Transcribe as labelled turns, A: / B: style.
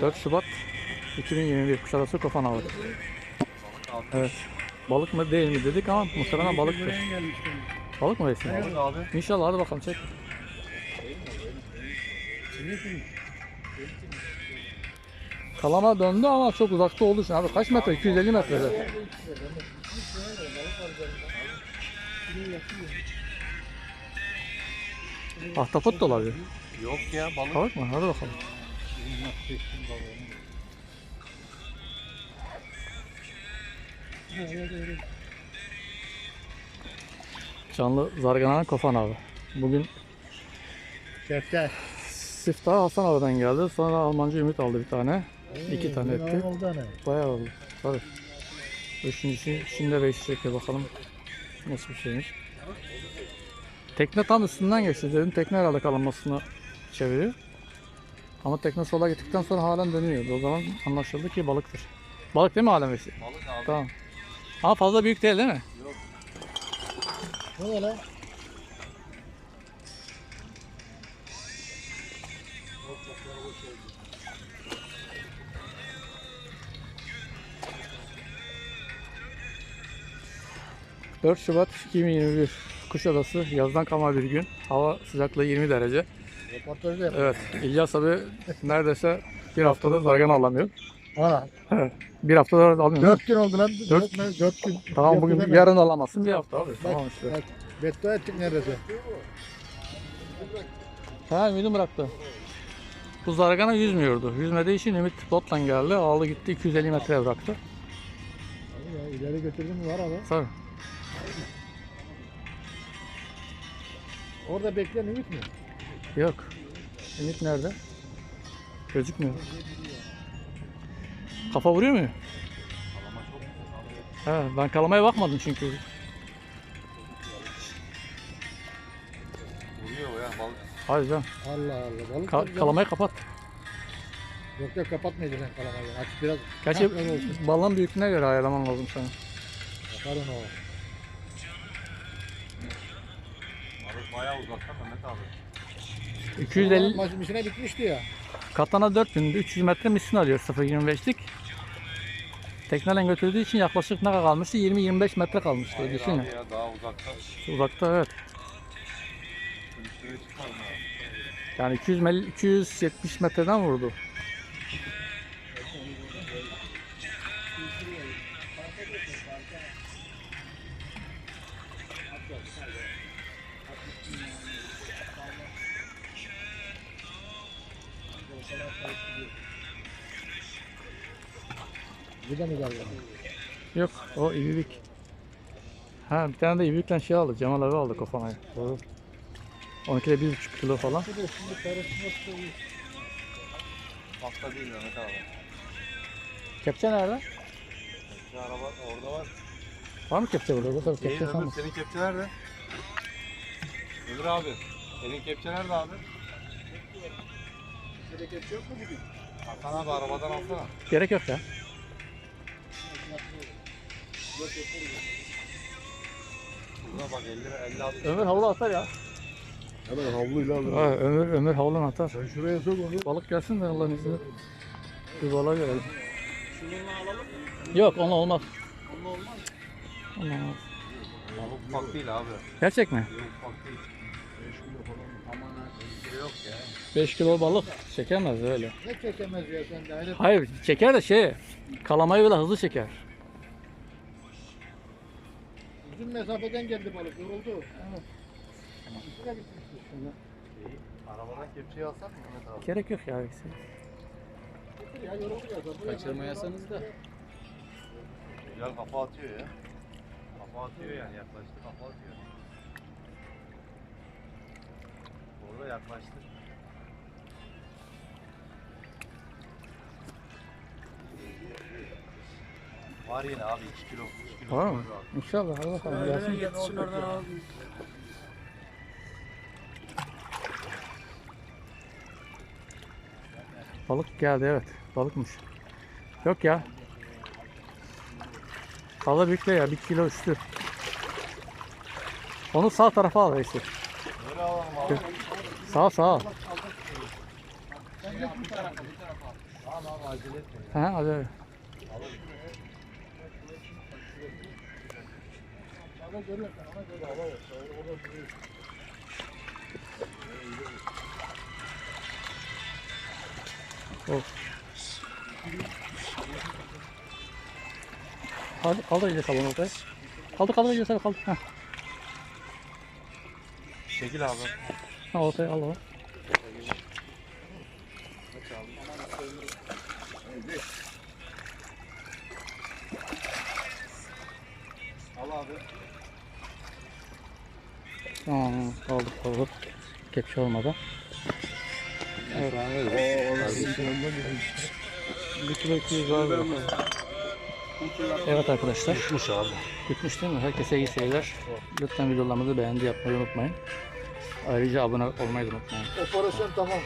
A: 4 Şubat 2021 Kuşadası Kofan Avı. Evet. Balık mı değil mi dedik ama muhtemelen balıktır. Balık mı Veysel?
B: Balık abi.
A: İnşallah hadi bakalım çek. Kalama döndü ama çok uzakta olduğu için abi kaç metre? 250 metrede. Ahtapot da olabilir.
B: Yok ya balık.
A: Balık mı? Hadi bakalım. Canlı zargananın kofan abi. Bugün
C: Köfte.
A: siftah Hasan abi'den geldi. Sonra Almancı Ümit aldı bir tane. İki tane etti.
C: Oldu hani.
A: Bayağı oldu. Tabii. Üçüncüsü şimdi beş çekiyor bakalım. Nasıl bir şeymiş. Tekne tam üstünden geçti dedim. Tekne herhalde kalınmasını çeviriyor. Ama tekne sola gittikten sonra halen dönüyor. O zaman anlaşıldı ki balıktır. Balık değil mi halen beşi?
B: Balık abi.
A: Tamam. Ama fazla büyük değil değil mi?
C: Bu ne lan?
A: Hı. 4 Şubat 2021 Kuşadası yazdan kalma bir gün. Hava sıcaklığı 20 derece.
C: Röportajda yap.
A: Evet İlyas abi neredeyse bir haftada zargan alamıyor.
C: Ana.
A: Bir haftada almıyor.
C: Dört gün oldu lan.
A: Dört-
C: Dört, dört, gün.
A: Tamam bugün
C: Yaptı
A: yarın alamazsın bir hafta abi.
C: Bak,
A: Tamam işte.
C: bak. Beddua ettik neredeyse.
A: Ha ümidi bıraktı. Bu zargana yüzmüyordu. Yüzmediği için Ümit botla geldi. Aldı gitti 250 metre bıraktı.
C: Abi ya, ileri götürdün mü var abi.
A: Tabii.
C: Orada bekleyen ümit mi?
A: Yok. Ümit nerede? Gözükmüyor. Kafa vuruyor mu? He, ben kalamaya bakmadım çünkü.
B: Vuruyor ya balık.
A: Hadi canım.
C: Allah Allah. Balık
A: Ka- kalamayı kapat.
C: Yok yok kapatmayacaksın kalamayı. Aç biraz.
A: Gerçi
C: Ha, öyle olsun.
A: balon büyüklüğüne göre ayarlaman lazım sana.
C: Yapar onu o.
B: Balık bayağı uzakta Mehmet abi.
A: 250
C: Maçın işine bitmişti ya.
A: katana 4000 300 metre misin alıyor 0.25'lik. Tekneyle götürdüğü için yaklaşık ne kadar kalmıştı? 20-25 metre kalmıştı.
B: Hayır
A: Düşünün.
B: ya daha uzakta.
A: Uzakta evet. Yani 200 mel- 270 metreden vurdu.
C: Bu da mı galiba?
A: Yok o ibibik. Ha bir tane de ibibikle şey aldı. Cemal abi aldı kafana. Doğru. 12'de 1,5 kilo falan.
C: Bir de şimdi karışması
B: Hafta değil Mehmet abi.
A: Kepçe nerede?
B: Şu araba orada var.
A: Var mı kepçe burada? Burada tabii kepçe
B: Ömür
A: sanmam.
B: senin kepçe nerede? Ömür abi. Senin kepçe nerede abi?
C: Kepçe yok mu bugün?
B: Hasan abi arabadan alsana.
A: Gerek yok ya.
B: Burada bak 50 50 60.
A: Ömür havlu atar ya.
C: Hemen havluyla alırım.
A: Ha, ömür ömür havlu atar.
C: Sen şuraya sok onu.
A: Balık gelsin de Allah'ın izniyle. Bir balığa görelim. Yok onunla olmaz.
B: Onunla olmaz.
A: Onunla olmaz.
B: Balık ufak değil abi.
A: Gerçek mi?
B: Yok ufak değil. 5 kilo falan. Aman ha. 5 kilo yok ya.
A: 5 kilo balık çekemez öyle.
C: Ne çekemez ya sen de. Hayret.
A: Hayır çeker de şey kalamayı bile hızlı çeker.
C: Uzun mesafeden geldi balık. Yoruldu. Evet. Üstüne gitmişti.
B: Arabadan kepçeyi alsak mı Mehmet abi?
A: Gerek yok ya.
C: Ya yoruldu ya. Buraya-
D: Kaçırmayasanız da.
B: Güzel kafa atıyor ya. Kafa atıyor yani yaklaştı kafa atıyor. Orada yaklaştı. Var yine abi 2 kilo 3 kilo.
A: Var mı?
B: abi.
A: İnşallah hadi bakalım gelsin.
D: Yetişin oradan al.
A: Balık geldi evet. Balıkmış. Yok ya. Değil ya. Bir kilo üstü. Onu sağ tarafa al reisi.
B: Böyle alalım abi.
A: Sağ sağ.
C: Geç bu tarafa.
B: Tamam abi acele etme.
A: Ha hadi.
C: Hava görüyorsun ona göre hava yok. Orada duruyor.
A: Of. Hadi kaldır iyice sabunu ortaya. Kaldır kaldır iyice kaldır. Ha,
B: Çekil abi.
A: ha ortaya al onu.
B: Al abi.
A: Tamam kaldır kaldır. Kepçe olmadan. Evet. Bir kilo 200 var. burada. Evet arkadaşlar.
B: Tutmuş abi.
A: Bitmiş değil mi? Herkese iyi seyirler. Lütfen videolarımızı beğendi yapmayı unutmayın. Ayrıca abone olmayı da unutmayın.
C: Operasyon tamam.